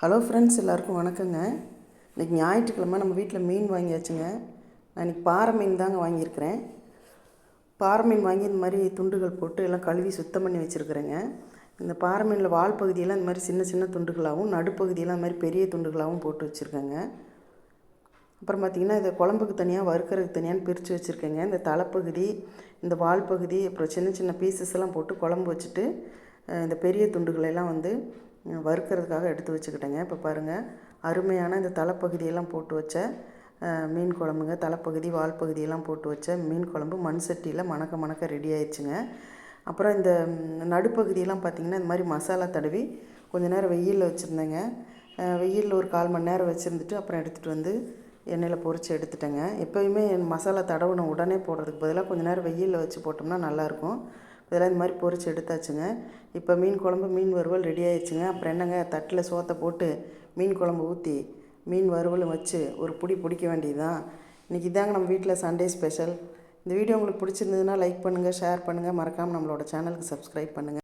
Hello friends எல்லாருக்கும் வணக்கங்க. இன்றைக்கி ஞாயிற்றுக்கிழமை நம்ம வீட்டில் மீன் வாங்கியாச்சுங்க. நான் இன்றைக்கி பாறை மீன் தாங்க வாங்கியிருக்கிறேன். பாறை மீன் வாங்கி இந்த மாதிரி துண்டுகள் போட்டு எல்லாம் கழுவி சுத்தம் பண்ணி வச்சுருக்குறேங்க. இந்த பாறை மீனில் வால் பகுதியெல்லாம் இந்த மாதிரி சின்ன சின்ன துண்டுகளாகவும் நடுப்பகுதியெல்லாம் இந்த மாதிரி பெரிய துண்டுகளாகவும் போட்டு வச்சுருக்கேங்க. அப்புறம் பார்த்திங்கன்னா இதை குழம்புக்கு தனியாக வறுக்கிறதுக்கு தனியான்னு பிரித்து வச்சுருக்கேங்க. இந்த தலைப்பகுதி இந்த வால் பகுதி அப்புறம் சின்ன சின்ன பீசஸ் எல்லாம் போட்டு குழம்பு வச்சுட்டு இந்த பெரிய துண்டுகளெல்லாம் வந்து வறுக்கிறதுக்காக எடுத்து வச்சுக்கிட்டேங்க. இப்போ பாருங்கள் அருமையான இந்த தலைப்பகுதியெல்லாம் போட்டு வச்ச மீன் குழம்புங்க. தலைப்பகுதி வால் பகுதியெல்லாம் போட்டு வச்ச மீன் குழம்பு மண் சட்டியில் மணக்க மணக்க ரெடி ஆயிடுச்சுங்க. அப்புறம் இந்த நடுப்பகுதியெல்லாம் பார்த்திங்கன்னா இந்த மாதிரி மசாலா தடவி கொஞ்ச நேரம் வெயிலில் வச்சுருந்தேங்க. வெயிலில் ஒரு கால் மணி நேரம் வச்சுருந்துட்டு அப்புறம் எடுத்துகிட்டு வந்து எண்ணெயில் பொரித்து எடுத்துட்டேங்க. எப்போயுமே மசாலா தடவுன உடனே போடுறதுக்கு பதிலாக கொஞ்ச நேரம் வெயிலில் வச்சு போட்டோம்னா நல்லாயிருக்கும் இதெல்லாம் இந்த மாதிரி பொறிச்சு எடுத்தாச்சுங்க. இப்போ மீன் குழம்பு மீன் வறுவல் ரெடி ஆயிடுச்சுங்க. அப்புறம் என்னங்க தட்டில் சோத்தை போட்டு மீன் குழம்பு ஊற்றி மீன் வறுவலும் வச்சு ஒரு பிடி பிடிக்க வேண்டியதுதான். இன்றைக்கி இதாங்க நம்ம வீட்டில் சண்டே ஸ்பெஷல் இந்த வீடியோ உங்களுக்கு பிடிச்சிருந்ததுன்னா லைக் பண்ணுங்கள் ஷேர் பண்ணுங்கள் மறக்காமல் நம்மளோட சேனலுக்கு சப்ஸ்கிரைப் பண்ணுங்கள்